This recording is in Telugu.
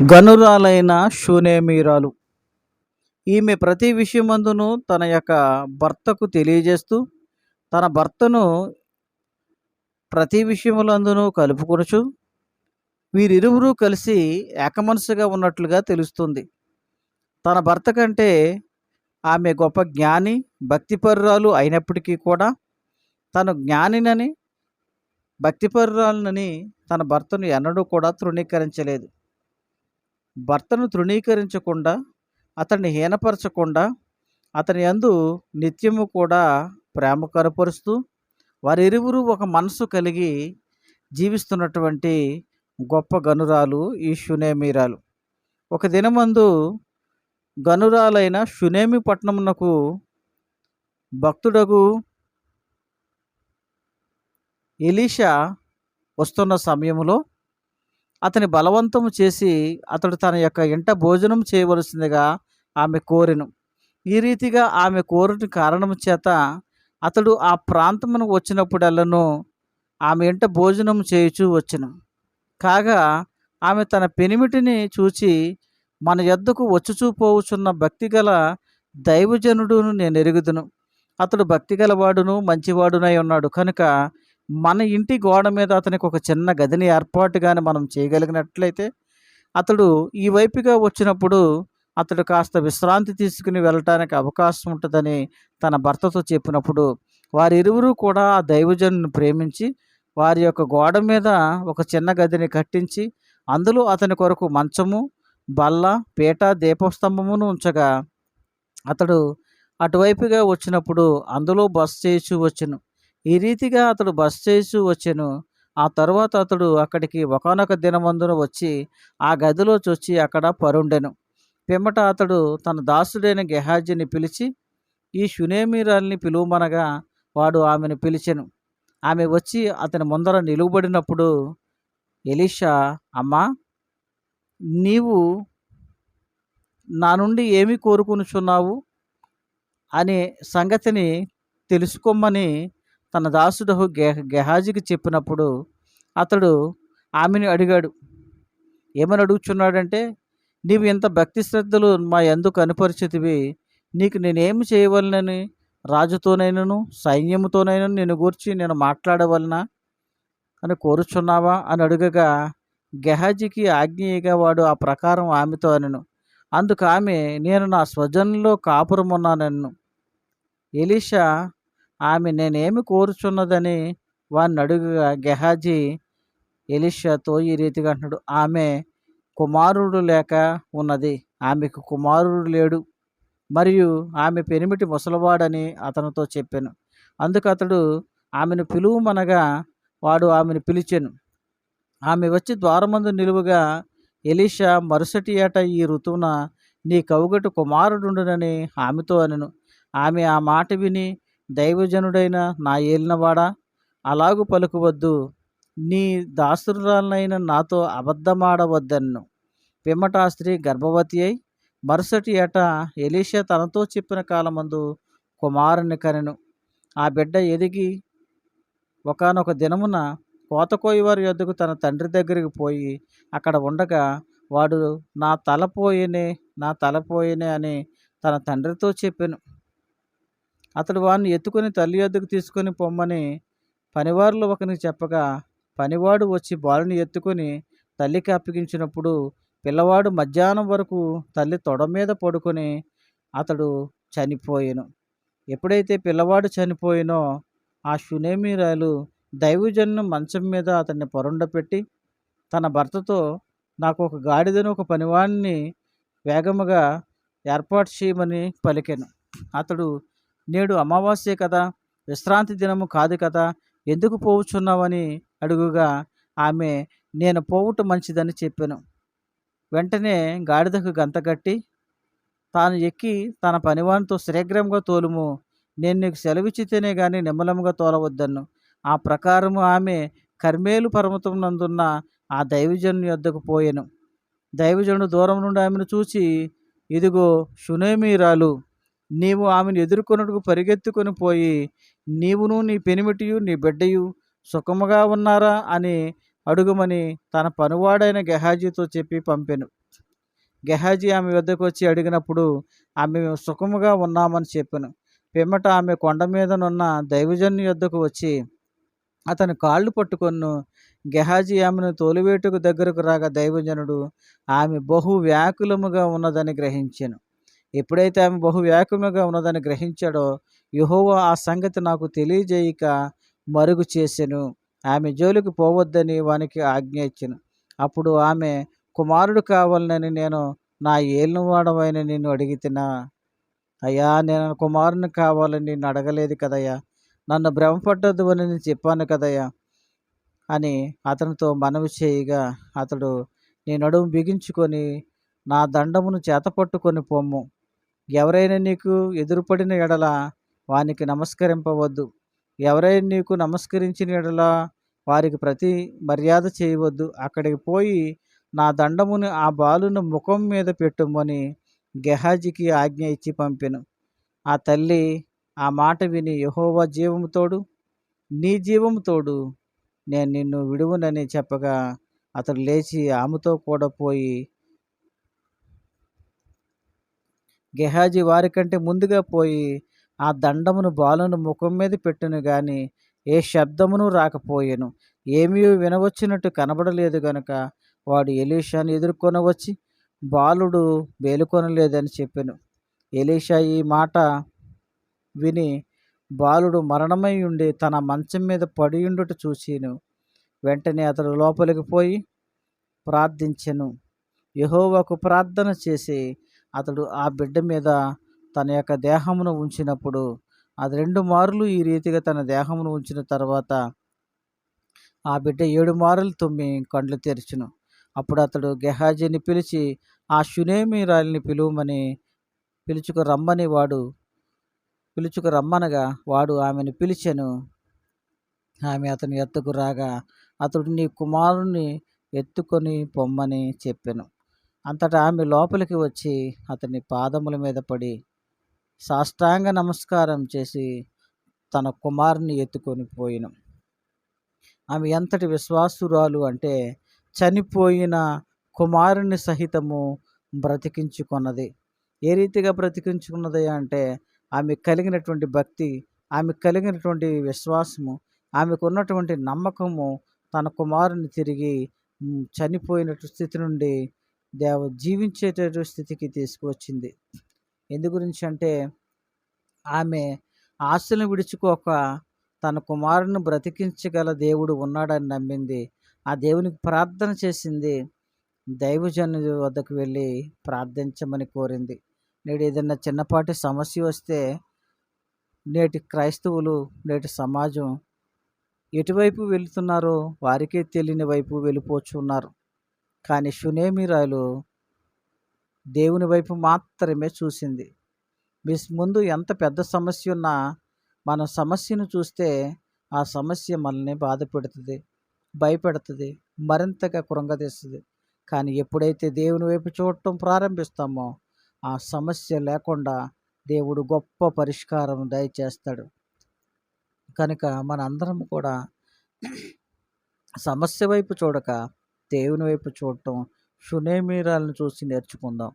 గనురాలైన షూనేమీరాలు. ఈమె ప్రతి విషయమందును తన యొక్క భర్తకు తెలియజేస్తూ తన భర్తను ప్రతి విషయములందును కలుపుకొనుచు వీరిరువురు కలిసి ఏకమనసుగా ఉన్నట్లుగా తెలుస్తుంది. తన భర్త కంటే ఆమె గొప్ప జ్ఞాని భక్తిపరురాలు అయినప్పటికీ కూడా తను జ్ఞానినని భక్తిపరురాలనని తన భర్తను ఎన్నడూ కూడా తృణీకరించలేదు. భర్తను తృణీకరించకుండా అతన్ని హీనపరచకుండా అతని అందు నిత్యము కూడా ప్రేమ కనపరుస్తూ వారిరువురు ఒక మనసు కలిగి జీవిస్తున్నటువంటి గొప్ప గనురాలు ఈ షునేమీరాలు. ఒక దినమందు గనురాలైన షునేమి పట్టణమునకు భక్తుడగు ఎలీషా వస్తున్న సమయంలో అతని బలవంతము చేసి అతడు తన యొక్క ఇంట భోజనం చేయవలసిందిగా ఆమె కోరెను. ఈ రీతిగా ఆమె కోరిన కారణం చేత అతడు ఆ ప్రాంతమును వచ్చినప్పుడల్లను ఆమె ఇంట భోజనం చేయుచూ వచ్చును. కాగా ఆమె తన పెనిమిటిని చూచి మన యొద్దకు వచ్చుచూపోవుచున్న భక్తిగల దైవజనుడును నేను ఎరుగుదును. అతడు భక్తిగలవాడును మంచివాడునై ఉన్నాడు. కనుక మన ఇంటి గోడ మీద అతనికి ఒక చిన్న గదిని ఏర్పాటుగానే మనం చేయగలిగినట్లయితే అతడు ఈ వైపుగా వచ్చినప్పుడు అతడు కాస్త విశ్రాంతి తీసుకుని వెళ్ళటానికి అవకాశం ఉంటుందని తన భర్తతో చెప్పినప్పుడు వారిరువురు కూడా ఆ దైవజనుని ప్రేమించి వారి యొక్క గోడ మీద ఒక చిన్న గదిని కట్టించి అందులో అతని కొరకు మంచము బల్ల పీట దీపస్తంభమును ఉంచగా అతడు అటువైపుగా వచ్చినప్పుడు అందులో బస్ చేసి వచ్చును. ఈ రీతిగా అతడు బస చేసి వచ్చెను. ఆ తరువాత అతడు అక్కడికి ఒకనొక దినమందున వచ్చి ఆ గదిలో వచ్చి అక్కడ పరుండెను. పిమ్మట అతడు తన దాసుడైన గెహాజీని పిలిచి ఈ షునేమీరాల్ని పిలువమనగా వాడు ఆమెను పిలిచెను. ఆమె వచ్చి అతని ముందర నిలువబడినప్పుడు ఎలీషా అమ్మా నీవు నా నుండి ఏమి కోరుకునుచున్నావు? అనే సంగతిని తెలుసుకోమని తన దాసుడు గె గెహాజీకి చెప్పినప్పుడు అతడు ఆమెను అడిగాడు ఏమని అడుగుచున్నాడంటే నీవు ఇంత భక్తి శ్రద్ధలు మా ఎందుకు కనుపరిచితివి నీకు నేనేమి చేయవలనని రాజుతోనైనను సైన్యముతోనైనా నేను గూర్చి నేను మాట్లాడవలనా? అని కోరుచున్నావా? అని అడుగగా గెహాజీకి ఆజ్ఞేయగా వాడు ఆ ప్రకారం ఆమెతో అనను. అందుకు ఆమె నేను నా స్వజనంలో కాపురమున్నానన్ను. ఎలీషా ఆమె నేనేమి కోరుచున్నదని వాడిని అడుగుగా గెహాజీ ఎలిషాతో ఈ రీతిగా అంటున్నాడు. ఆమె కుమారుడు లేక ఉన్నది. ఆమెకు కుమారుడు లేడు. మరియు ఆమె పెనిమిటి ముసలివాడని అతనితో చెప్పాను. అందుకు అతడు ఆమెను పిలువమనగా వాడు ఆమెను పిలిచాను. ఆమె వచ్చి ద్వారమందు నిలువుగా ఎలీషా మరుసటి ఏట ఈ ఋతువున నీ కవుగటు కుమారుడుండునని ఆమెతో అనను. ఆమె ఆ మాట విని దైవజనుడైన నా ఏలినవాడా? అలాగు పలుకువద్దు. నీ దాసురాలైన నాతో అబద్ధమాడవద్దన్ను. పిమ్మట ఆ స్త్రీ గర్భవతి అయి మరుసటి ఏట ఎలీషా తనతో చెప్పిన కాలమందు కుమారుని కనెను. ఆ బిడ్డ ఎదిగి ఒకనొక దినమున కోతకోయివారి యొద్దకు తన తండ్రి దగ్గరికి పోయి అక్కడ ఉండగా వాడు నా తలపోయేనే నా తలపోయేనే అని తన తండ్రితో చెప్పాను. అతడు వాడిని ఎత్తుకొని తల్లి యొద్దకు తీసుకొని పొమ్మని పనివారిలో ఒకరికి చెప్పగా పనివాడు వచ్చి బాలుని ఎత్తుకొని తల్లికి అప్పగించినప్పుడు పిల్లవాడు మధ్యాహ్నం వరకు తల్లి తొడ మీద పడుకొని అతడు చనిపోయాను. ఎప్పుడైతే పిల్లవాడు చనిపోయినో ఆ షునేమీరాలు దైవజన్ను మంచం మీద అతన్ని పొరండపెట్టి తన భర్తతో నాకు ఒక గాడిదను ఒక పనివాడిని వేగముగా ఏర్పాటు చేయమని పలికాను. అతడు నేడు అమావాస్యే కదా విశ్రాంతి దినము కాదు కదా ఎందుకు పోవుచున్నావని అడుగుగా ఆమె నేను పోవుట మంచిదని చెప్పాను. వెంటనే గాడిదకు గంత కట్టి తాను ఎక్కి తన పనివానితో శీఘ్రంగా తోలుము నేను నీకు సెలవిచ్చితేనే కానీ నిమ్మలముగా తోలవద్దన్ను. ఆ ప్రకారము ఆమె కర్మేలు పర్వతం నందున్న ఆ దైవజను యొద్దకు పోయాను. దైవజనుడు దూరం నుండి ఆమెను చూచి ఇదిగో షునేమీరాలు నీవు ఆమెను ఎదుర్కొనుటకు పరిగెత్తుకొని పోయి నీవును నీ పెనిమిటియు నీ బిడ్డయు సుఖముగా ఉన్నారా? అని అడుగుమని తన పనువాడైన గెహాజీతో చెప్పి పంపెను. గెహాజీ ఆమె వద్దకు వచ్చి అడిగినప్పుడు ఆమె సుఖముగా ఉన్నామని చెప్పాను. పిమ్మట ఆమె కొండ మీదనున్న దైవజన్య యొద్దకు వచ్చి అతని కాళ్ళు పట్టుకొను గెహాజీ ఆమెను తోలివేటుకు దగ్గరకు రాగా దైవజనుడు ఆమె బహు వ్యాకులముగా ఉన్నదని గ్రహించాను. ఎప్పుడైతే ఆమె బహు వ్యాకులముగా ఉన్నదని గ్రహించాడో యెహోవా ఆ సంగతి నాకు తెలియజేయక మరుగు చేసెను. ఆమె జోలికి పోవద్దని వానికి ఆజ్ఞ ఇచ్చెను. అప్పుడు ఆమె కుమారుడు కావాలని నేను నా ఏలినవాడవైన నిన్ను అడిగితినా. అయ్యా నేను కుమారుని కావాలని నిన్ను అడగలేదు కదయ్యా. నన్ను భ్రమపట్టద్దు అని నేను చెప్పాను కదయ్యా అని అతనితో మనవి చేయగా అతడు నీ నడుము బిగించుకొని నా దండమును చేతపట్టుకొని పొమ్ము. ఎవరైనా నీకు ఎదురుపడిన ఎడల వానికి నమస్కరింపవద్దు. ఎవరైనా నీకు నమస్కరించిన ఎడల వారికి ప్రతి మర్యాద చేయవద్దు. అక్కడికి పోయి నా దండమును ఆ బాలును ముఖం మీద పెట్టుమని గెహాజీకి ఆజ్ఞ ఇచ్చి పంపెను. ఆ తల్లి ఆ మాట విని యహోవా జీవముతోడు నీ జీవముతోడు నేను నిన్ను విడువునని చెప్పగా అతడు లేచి ఆమెతో కూడా పోయి గెహాజీ వారికంటే ముందుగా పోయి ఆ దండమును బాలుని ముఖం మీద పెట్టును గాని ఏ శబ్దమును రాకపోయాను. ఏమీ వినవచ్చినట్టు కనబడలేదు గనుక వాడు ఎలీషాను ఎదుర్కొని వచ్చి బాలుడు వేలుకొనలేదని చెప్పాను. ఎలీషా ఈ మాట విని బాలుడు మరణమై ఉండి తన మంచం మీద పడియుండుట ఉండుట చూసిను వెంటనే అతడు లోపలికి పోయి ప్రార్థించెను. యహోవాకు ప్రార్థన చేసి అతడు ఆ బిడ్డ మీద తన యొక్క దేహమును ఉంచినప్పుడు అది రెండు మార్లు ఈ రీతిగా తన దేహమును ఉంచిన తర్వాత ఆ బిడ్డ ఏడు మారులు తుమ్మి కండ్లు తెరిచును. అప్పుడు అతడు గెహాజీని పిలిచి ఆ షునేమిరాలిని పిలువమని పిలుచుకు రమ్మని వాడు పిలుచుకు రమ్మనగా వాడు ఆమెను పిలిచెను. ఆమె అతని ఎత్తుకు రాగా అతడు నీ కుమారుని ఎత్తుకొని పొమ్మని చెప్పాను. అంతటా ఆమె లోపలికి వచ్చి అతని పాదముల మీద పడి సాష్టాంగ నమస్కారం చేసి తన కుమారుని ఎత్తుకొని పోయిను. ఆమె ఎంతటి విశ్వాసురాలు అంటే చనిపోయిన కుమారుని సహితము బ్రతికించుకున్నది. ఏ రీతిగా బ్రతికించుకున్నది అంటే ఆమె కలిగినటువంటి భక్తి ఆమె కలిగినటువంటి విశ్వాసము ఆమెకు ఉన్నటువంటి నమ్మకము తన కుమారుని తిరిగి చనిపోయినటువంటి చనిపోయినట్టు స్థితి నుండి దేవ జీవించేటటువంటి స్థితికి తీసుకువచ్చింది. ఎందు గురించి అంటే ఆమె ఆశలను విడుచుకోక తన కుమారుని బ్రతికించగల దేవుడు ఉన్నాడని నమ్మింది. ఆ దేవునికి ప్రార్థన చేసింది దైవజను వద్దకు వెళ్ళి ప్రార్థించమని కోరింది. నేడు ఏదైనా చిన్నపాటి సమస్య వస్తే నేటి క్రైస్తవులు నేటి సమాజం ఎటువైపు వెళుతున్నారో వారికే తెలియని వైపు వెళ్ళిపోచున్నారు. కానీ షునేమిరాలు దేవుని వైపు మాత్రమే చూసింది. మీ ముందు ఎంత పెద్ద సమస్య ఉన్నా మన సమస్యను చూస్తే ఆ సమస్య మనల్ని బాధ పెడుతుంది భయపెడుతుంది మరింతగా కృంగతీస్తుంది కానీ ఎప్పుడైతే దేవుని వైపు చూడటం ప్రారంభిస్తామో ఆ సమస్య లేకుండా దేవుడు గొప్ప పరిష్కారం దయచేస్తాడు. కనుక మన అందరం కూడా సమస్య వైపు చూడక దేవుని వైపు చూడటం షునేమీరాలను చూసి నేర్చుకుందాం.